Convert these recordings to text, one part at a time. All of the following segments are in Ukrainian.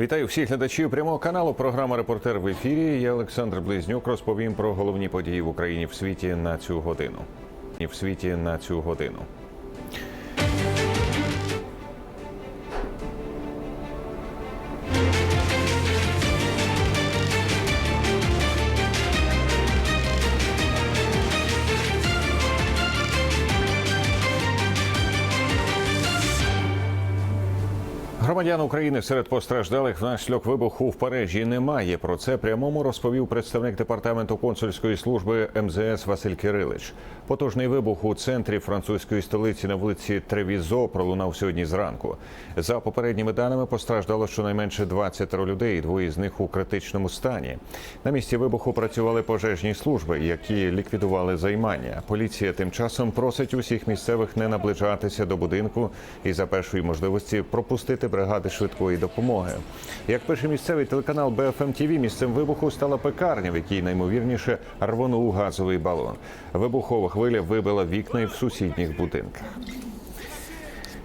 Вітаю всіх глядачів прямого каналу. Програма Репортер в ефірі. Я Олександр Близнюк розповім про головні події в Україні в світі на цю годину. І в світі на цю годину. Громадян України серед постраждалих внаслідок вибуху в Парижі немає. Про це прямому розповів представник департаменту консульської служби МЗС Василь Кирилич. Потужний вибух у центрі французької столиці на вулиці Тревізо пролунав сьогодні зранку. За попередніми даними постраждало щонайменше 20 людей, двоє з них у критичному стані. На місці вибуху працювали пожежні служби, які ліквідували займання. Поліція тим часом просить усіх місцевих не наближатися до будинку і за першої можливості пропустити бригади швидкої допомоги. Як пише місцевий телеканал БФМ ТВ, місцем вибуху стала пекарня, в якій наймовірніше рвонув газовий балон. Вибухова хвиля вибила вікна і в сусідніх будинках.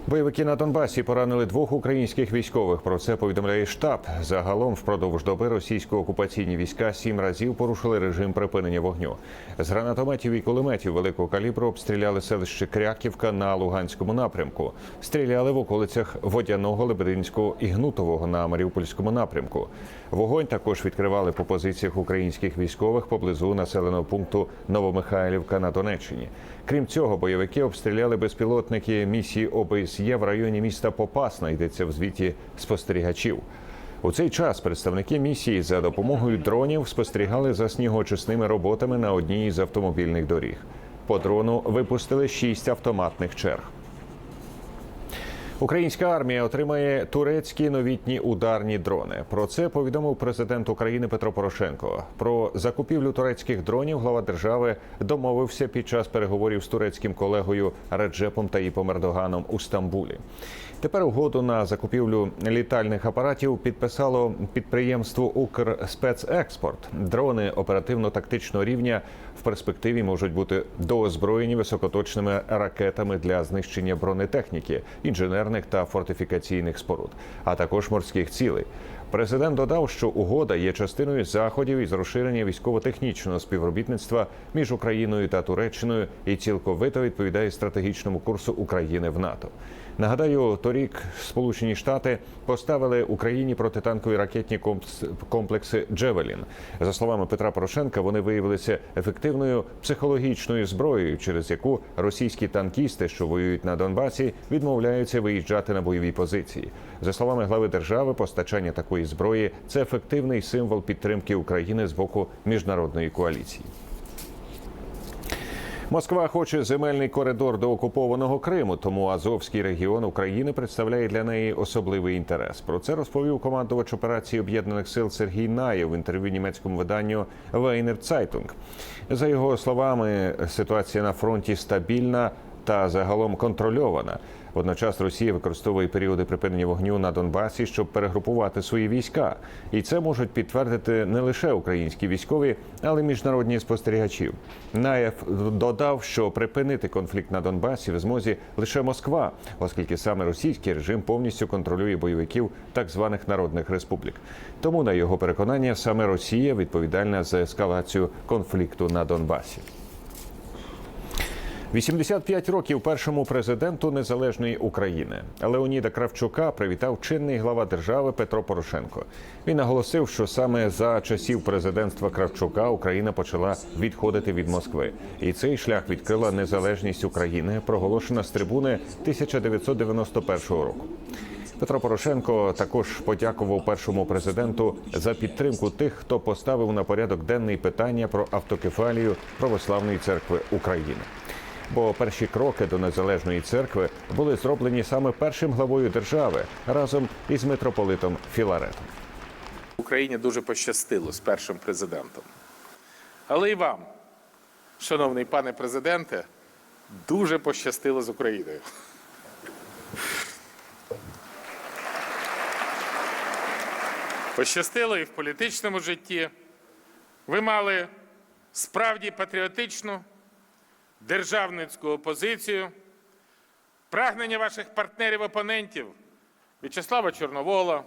Бойовики на Донбасі поранили двох українських військових. Про це повідомляє штаб. Загалом впродовж доби російсько-окупаційні війська сім разів порушили режим припинення вогню. З гранатометів і кулеметів великого калібру обстріляли селище Кряківка на Луганському напрямку. Стріляли в околицях Водяного, Лебединського і Гнутового на Маріупольському напрямку. Вогонь також відкривали по позиціях українських військових поблизу населеного пункту Новомихайлівка на Донеччині. Крім цього, бойовики обстріляли безпілотники місії ОБСЄ в районі міста Попасна. Йдеться в звіті спостерігачів. У цей час представники місії за допомогою дронів спостерігали за снігоочисними роботами на одній із автомобільних доріг. По дрону випустили шість автоматних черг. Українська армія отримає турецькі новітні ударні дрони. Про це повідомив президент України Петро Порошенко. Про закупівлю турецьких дронів глава держави домовився під час переговорів з турецьким колегою Реджепом Таїпом Ердоганом у Стамбулі. Тепер угоду на закупівлю літальних апаратів підписало підприємство Укрспецекспорт. Дрони оперативно-тактичного рівня в перспективі можуть бути доозброєні високоточними ракетами для знищення бронетехніки, інженерних та фортифікаційних споруд, а також морських цілей. Президент додав, що угода є частиною заходів із розширення військово-технічного співробітництва між Україною та Туреччиною і цілковито відповідає стратегічному курсу України в НАТО. Нагадаю, торік Сполучені Штати поставили Україні протитанкові ракетні комплекси Джевелін. За словами Петра Порошенка, вони виявилися ефективною психологічною зброєю, через яку російські танкісти, що воюють на Донбасі, відмовляються виїжджати на бойові позиції. За словами глави держави, постачання такої зброї це ефективний символ підтримки України з боку міжнародної коаліції. Москва хоче земельний коридор до окупованого Криму, тому Азовський регіон України представляє для неї особливий інтерес. Про це розповів командувач операції об'єднаних сил Сергій Наєв в інтерв'ю німецькому виданню Вейнер Цайтунг. За його словами, ситуація на фронті стабільна та загалом контрольована. Водночас Росія використовує періоди припинення вогню на Донбасі, щоб перегрупувати свої війська, і це можуть підтвердити не лише українські військові, але й міжнародні спостерігачі. Наєв додав, що припинити конфлікт на Донбасі в змозі лише Москва, оскільки саме російський режим повністю контролює бойовиків так званих народних республік. Тому, на його переконання, саме Росія відповідальна за ескалацію конфлікту на Донбасі. 85 років першому президенту незалежної України Леоніда Кравчука привітав чинний глава держави Петро Порошенко. Він наголосив, що саме за часів президентства Кравчука Україна почала відходити від Москви, і цей шлях відкрила незалежність України, проголошена з трибуни 1991 року. Петро Порошенко також подякував першому президенту за підтримку тих, хто поставив на порядок денний питання про автокефалію Православної церкви України. Бо перші кроки до незалежної церкви були зроблені саме першим главою держави разом із митрополитом Філаретом. Україні дуже пощастило з першим президентом. Але і вам, шановний пане президенте, дуже пощастило з Україною. Пощастило і в політичному житті. Ви мали справді патріотичну державницьку опозицію, прагнення ваших партнерів-опонентів В'ячеслава Чорновола,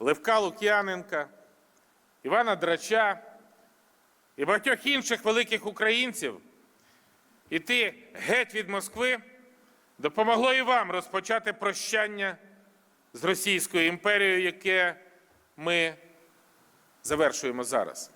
Левка Лук'яненка, Івана Драча і багатьох інших великих українців. Іти геть від Москви. Допомогло і вам розпочати прощання з Російською імперією, яке ми завершуємо зараз.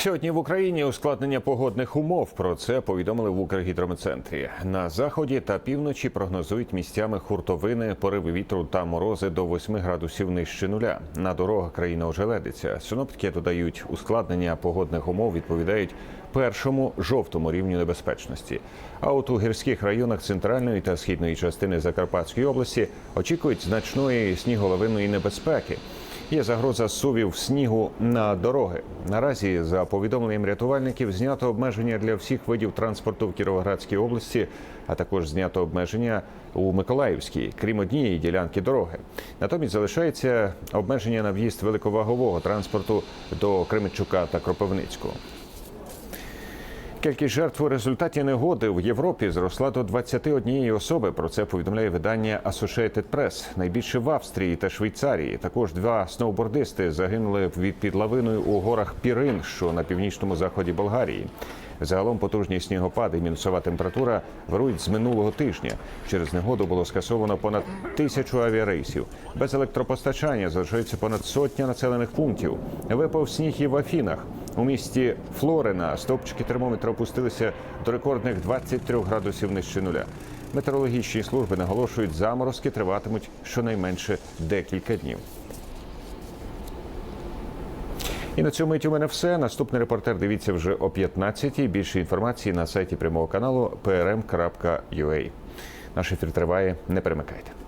Сьогодні в Україні ускладнення погодних умов. Про це повідомили в Укргідрометцентрі. На заході та півночі прогнозують місцями хуртовини, пориви вітру та морози до 8 градусів нижче нуля. На дорогах країна ожеледиться. Синоптики додають, ускладнення погодних умов відповідають першому жовтому рівню небезпечності. А от у гірських районах центральної та східної частини Закарпатської області очікують значної сніголовинної небезпеки. Є загроза сувів снігу на дороги. Наразі, за повідомленням рятувальників, знято обмеження для всіх видів транспорту в Кіровоградській області, а також знято обмеження у Миколаївській, крім однієї ділянки дороги. Натомість залишається обмеження на в'їзд великовагового транспорту до Кременчука та Кропивницького. Кількість жертв у результаті негоди в Європі зросла до 21 особи. Про це повідомляє видання Associated Press. Найбільше в Австрії та Швейцарії. Також два сноубордисти загинули від під лавиною у горах Пірин, що на північному заході Болгарії. Загалом потужні снігопади і мінусова температура вирують з минулого тижня. Через негоду було скасовано понад тисячу авіарейсів. Без електропостачання залишається понад сотня населених пунктів. Випав сніг і в Афінах. У місті Флорена стопчики термометра опустилися до рекордних 23 градусів нижче нуля. Метеорологічні служби наголошують, заморозки триватимуть щонайменше декілька днів. І на цьому у мене все. Наступний репортер дивіться вже о 15-й. Більше інформації на сайті прямого каналу prm.ua. Наш ефір триває. Не перемикайте.